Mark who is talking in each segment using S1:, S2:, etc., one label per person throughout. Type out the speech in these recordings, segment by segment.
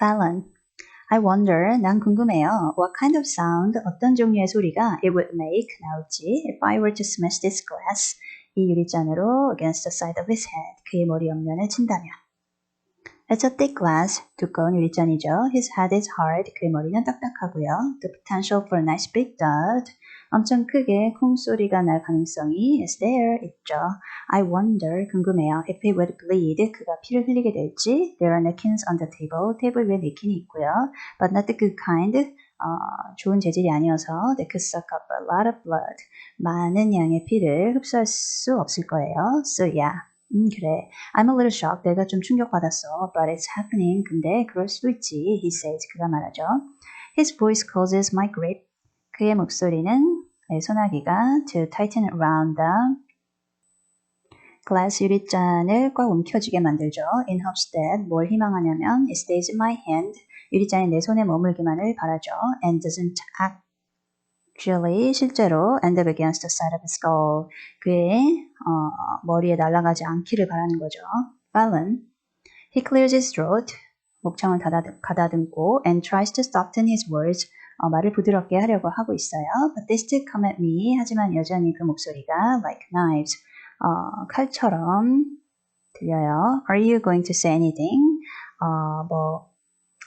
S1: Fallon. I wonder, 난 궁금해요. What kind of sound, 어떤 종류의 소리가 it would make 나올지 if I were to smash this glass, 이 유리잔으로 against the side of his head, 그의 머리 옆면에 친다면. It's a thick glass, 두꺼운 유리잔이죠. His head is hard, 그의 머리는 딱딱하고요. The potential for a nice big thud, 엄청 크게 콩소리가 날 가능성이 is there, 있죠. I wonder, 궁금해요. If he would bleed, 그가 피를 흘리게 될지. There are napkins on the table. 테이블 위에 냅킨이 있고요. But not the good kind. 어, 좋은 재질이 아니어서 they could suck up a lot of blood. 많은 양의 피를 흡수할 수 없을 거예요. So yeah. 음, 그래. I'm a little shocked. 내가 좀 충격받았어. But it's happening. 근데 그럴 수도 있지. He says. 그가 말하죠. His voice causes my grip. 그의 목소리는 소나기가 to tighten around the glass 유리잔을 꽉 움켜쥐게 만들죠. In hopes that 뭘 희망하냐면 it stays in my hand 유리잔이 내 손에 머물기만을 바라죠. And doesn't actually 실제로 end up against the side of his skull 그의 어, 머리에 날아가지 않기를 바라는 거죠. Fallon He clears his throat 목청을 가다듬고 and tries to soften his words 어, 말을 부드럽게 하려고 하고 있어요. But they still come at me. 하지만 여전히 그 목소리가 like knives. 어, 칼처럼 들려요. Are you going to say anything? 어, 뭐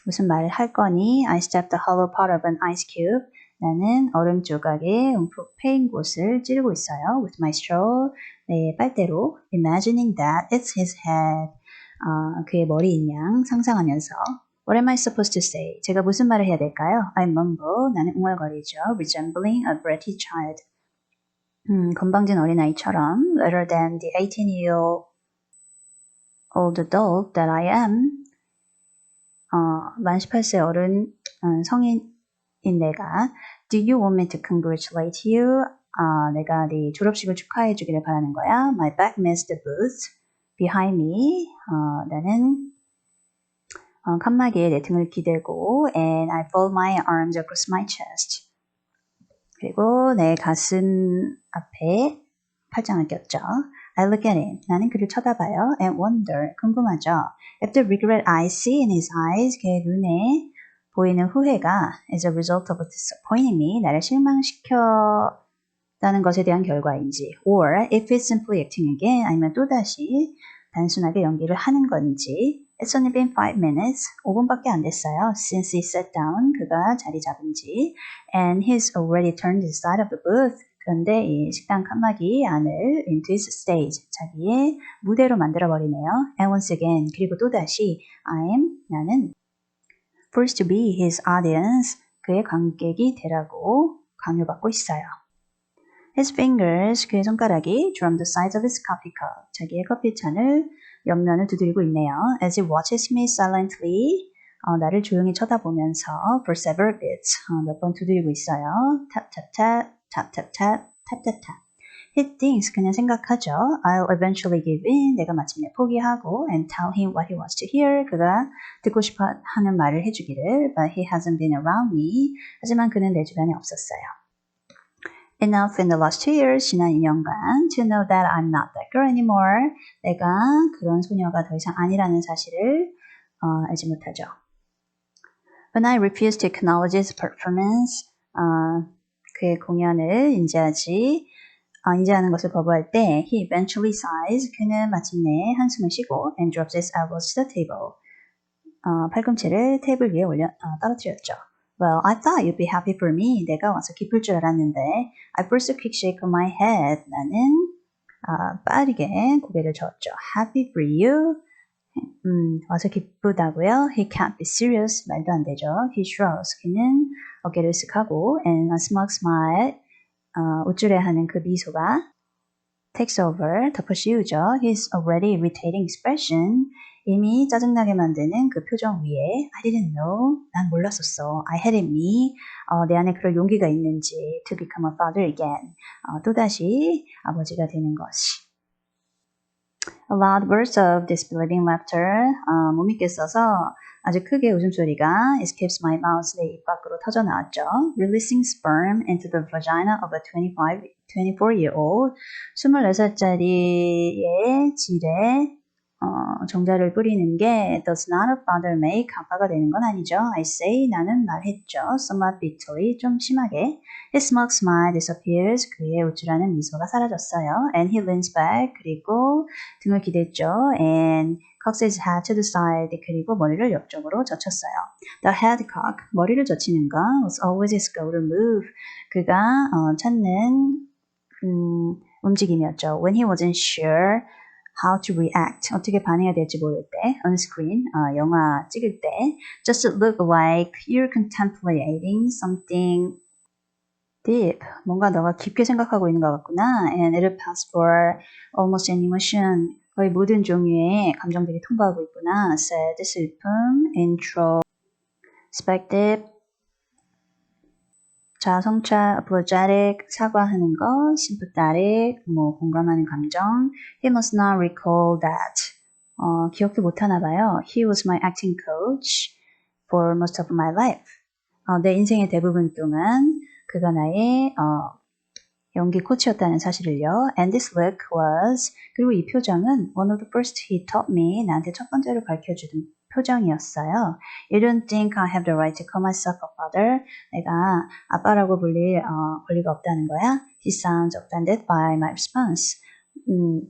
S1: 무슨 말을 할 거니? I stepped the hollow part of an ice cube. 나는 얼음 조각에 움푹 패인 곳을 찌르고 있어요. With my straw. 내 빨대로. Imagining that it's his head. 어, 그의 머리인 양 상상하면서 What am I supposed to say? 제가 무슨 말을 해야 될까요? I mumble. 나는 웅얼거리죠. Resembling a bratty child. 음, 건방진 어린아이처럼 rather than the 18-year-old adult that I am. 어, 만 18세 어른 음, 성인 인 내가 Do you want me to congratulate you? 어, 내가 네 졸업식을 축하해 주기를 바라는 거야. My back missed the booth behind me. 어, 나는 어, 칸막이에 내 등을 기대고 and I fold my arms across my chest. 그리고 내 가슴 앞에 팔짱을 꼈죠. I look at him. 나는 그를 쳐다봐요. And wonder. 궁금하죠. The regret I see in his eyes, 그의 눈에 보이는 후회가 as a result of disappointing me, 나를 실망시켰다는 것에 대한 결과인지, or if it's simply acting again, 아니면 또다시 단순하게 연기를 하는 건지, It's only been five minutes. 5분밖에 안 됐어요. Since he sat down. 그가 자리 잡은 지. And he's already turned his side of the booth. 그런데 이 식당 칸막이 안을 into his stage. 자기의 무대로 만들어 버리네요. And once again. 그리고 또다시 I'm, 나는 forced to be his audience. 그의 관객이 되라고 강요받고 있어요. His fingers, 그의 손가락이 drum the sides of his coffee cup. 자기의 커피잔을 옆면을 두드리고 있네요. As he watches me silently, 어, 나를 조용히 쳐다보면서 for several bits 어, 몇번 두드리고 있어요. tap tap tap, tap tap tap, tap tap tap. He thinks 그냥 생각하죠. I'll eventually give in. 내가 마침내 포기하고 and tell him what he wants to hear. 그가 듣고 싶어 하는 말을 해주기를. But he hasn't been around me. 하지만 그는 내 주변에 없었어요. enough in the last two years, 지난 2년간, to know that I'm not that girl anymore. 내가 그런 소녀가 더 이상 아니라는 사실을 어, 알지 못하죠. When I refused to acknowledge his performance, 어, 그의 공연을 인지하지, 어, 인지하는 것을 거부할 때, he eventually sighs, 그는 마침내 한숨을 쉬고, and drops his elbows to the table. 어, 팔꿈치를 테이블 위에 올려 어, 떨어뜨렸죠. Well, I thought you'd be happy for me. 내가 와서 기쁠 줄 알았는데. I first quick shake of my head. 나는 아, 빠르게 고개를 저었죠. Happy for you. 음, 와서 기쁘다고요? He can't be serious. 말도 안 되죠. He shrugs. 그는 어깨를 쓱하고 and a smug smile. 어, 우쭐해하는 그 미소가 takes over. 덮어씌우죠. His already irritating expression. 이미 짜증나게 만드는 그 표정 위에 I didn't know. 난 몰랐었어. I had it me. 어, 내 안에 그럴 용기가 있는지 to become a father again. 어, 또다시 아버지가 되는 것이. A loud burst of disbelieving laughter. 어, 못 믿겠어서 아주 크게 웃음소리가 escapes my mouth 내 입 밖으로 터져 나왔죠. Releasing sperm into the vagina of a 25, 24-year-old 24살짜리의 질에 어, 정자를 뿌리는 게 does not a father make 아빠가 되는 건 아니죠. I say 나는 말했죠. somewhat bitterly 좀 심하게. His smug smile disappears. 그의 우쭐하는 미소가 사라졌어요. And he leans back. 그리고 등을 기댔죠. And cocks his head to the side. 그리고 머리를 옆쪽으로 젖혔어요. The head cock 머리를 젖히는 건 was always his go-to move. 그가 어, 찾는 음, 움직임이었죠. When he wasn't sure how to react, 어떻게 반응해야 될지 모를 때, on screen, 어, 영화 찍을 때, just look like you're contemplating something deep. 뭔가 너가 깊게 생각하고 있는 것 같구나. And it'll pass for almost any emotion. 거의 모든 종류의 감정들이 통과하고 있구나. sad, 슬픔, introspective, 자, 성찰, apologetic, 사과하는 것, sympathetic, 뭐 공감하는 감정. He must not recall that. 어, 기억도 못하나 봐요. He was my acting coach for most of my life. 어, 내 인생의 대부분 동안 그가 나의 어, 연기 코치였다는 사실을요. And this look was 그리고 이 표정은 one of the first he taught me 나한테 첫 번째로 가르쳐주던 표정이었어요. You don't think I have the right to call myself a father? 내가 아빠라고 불릴 어, 권리가 없다는 거야? He sounds offended by my response. 음,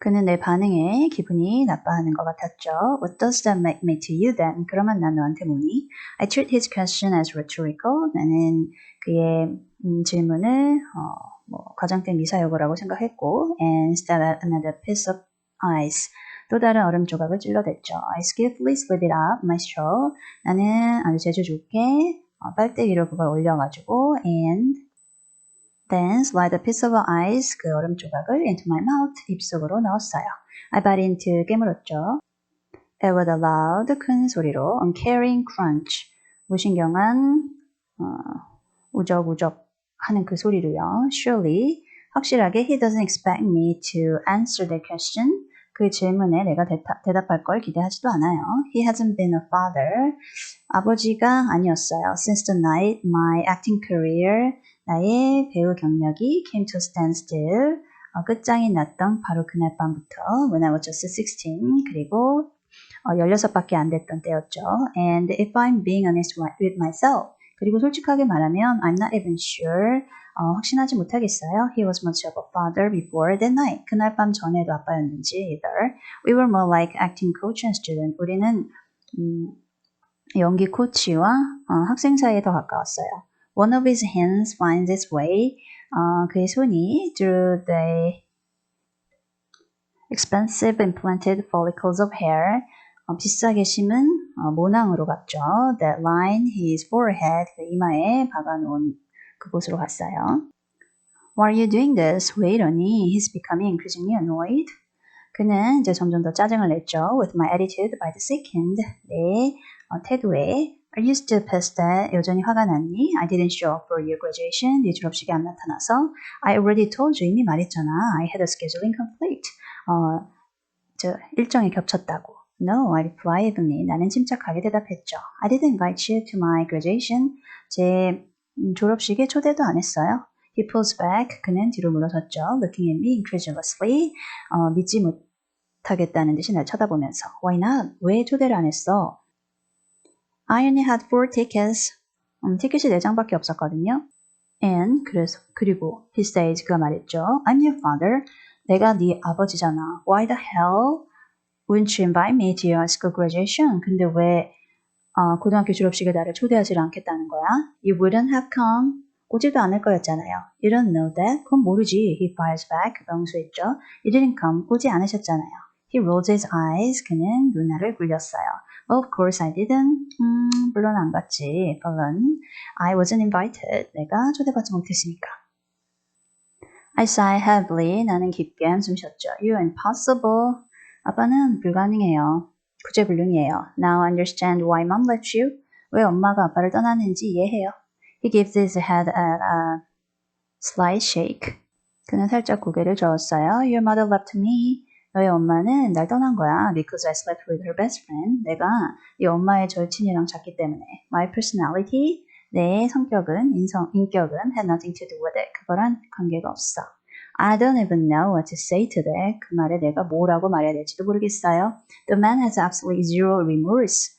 S1: 그는 내 반응에 기분이 나빠하는 것 같았죠. What does that make me to you then? 그러면 난 너한테 뭐니? I treat his question as rhetorical. 나는 그의 음, 질문을 어, 뭐, 과장된 미사여구라고 생각했고 and stab at another piece of ice. 또 다른 얼음 조각을 찔러댔죠. I skillfully slid it up my straw. 나는 아주 재주 좋게 어, 빨대 위로 그걸 올려가지고 and then slide a piece of ice 그 얼음 조각을 into my mouth 입속으로 넣었어요. I bite into 깨물었죠. It was a loud 큰 소리로 uncaring crunch 무신경한 어, 우적우적 하는 그 소리로요. Surely 확실하게 he doesn't expect me to answer the question. 그 질문에 내가 대타, 대답할 걸 기대하지도 않아요. He hasn't been a father. 아버지가 아니었어요. Since the night my acting career, 나의 배우 경력이 came to a standstill. 어, 끝장이 났던 바로 그날 밤부터 when I was just 16 그리고 어, 16밖에 안 됐던 때였죠. And if I'm being honest with myself 그리고 솔직하게 말하면 I'm not even sure 어, 확신하지 못하겠어요. He was much of a father before that night. 그날 밤 전에도 아빠였는지 either. We were more like acting coach and student. 우리는 음, 연기 코치와 어, 학생 사이에 더 가까웠어요. One of his hands finds its way. 어, 그의 손이 through the expensive implanted follicles of hair. 어, 비싸게 심은 어, 모낭으로 갔죠. That line his forehead, 그 이마에 박아놓은 그곳으로 갔어요. Why are you doing this? 왜 이러니? He's becoming increasingly annoyed. 그는 이제 점점 더 짜증을 냈죠. With my attitude by the second. 내 어, 태도에 Are you still pissed that 여전히 화가 났니? I didn't show up for your graduation. 네 졸업식에 안 나타나서 I already told you 이미 말했잖아. I had a schedule incomplete. 어, 저 일정이 겹쳤다고. No, I replied. 나는 침착하게 대답했죠. I didn't invite you to my graduation. 제 졸업식에 초대도 안 했어요. He pulls back. 그는 뒤로 물러섰죠. Looking at me incredulously. 어, 믿지 못하겠다는 듯이 날 쳐다보면서. Why not? 왜 초대를 안 했어? I only had four tickets. 음, 티켓이 4장밖에 없었거든요. And 그래서 그리고 he says 그가 말했죠. I'm your father. 내가 네 아버지잖아. Why the hell wouldn't you invite me to your school graduation? 근데 왜 어, 고등학교 졸업식에 나를 초대하지 않겠다는 거야? You wouldn't have come. 오지도 않을 거였잖아요. You don't know that? 그건 모르지. He fires back. 명수했죠. You didn't come. 오지 않으셨잖아요. He rolls his eyes. 그는 눈알을 굴렸어요. Of course I didn't. 음, 물론 안 갔지. 물론 I wasn't invited. 내가 초대받지 못했으니까. I sigh heavily. 나는 깊게 한숨 쉬었죠. You're impossible. 아빠는 불가능해요. 구제불능이에요. Now understand why mom left you. 왜 엄마가 아빠를 떠났는지 이해해요. He gives his head a, a slight shake. 그는 살짝 고개를 저었어요. Your mother left me. 너의 엄마는 날 떠난 거야. Because I slept with her best friend. 내가 이 엄마의 절친이랑 잤기 때문에. My personality. 내 성격은, 인성, 인격은 had nothing to do with it. 그거랑 관계가 없어. I don't even know what to say to that. 그 말에 내가 뭐라고 말해야 될지도 모르겠어요. The man has absolutely zero remorse.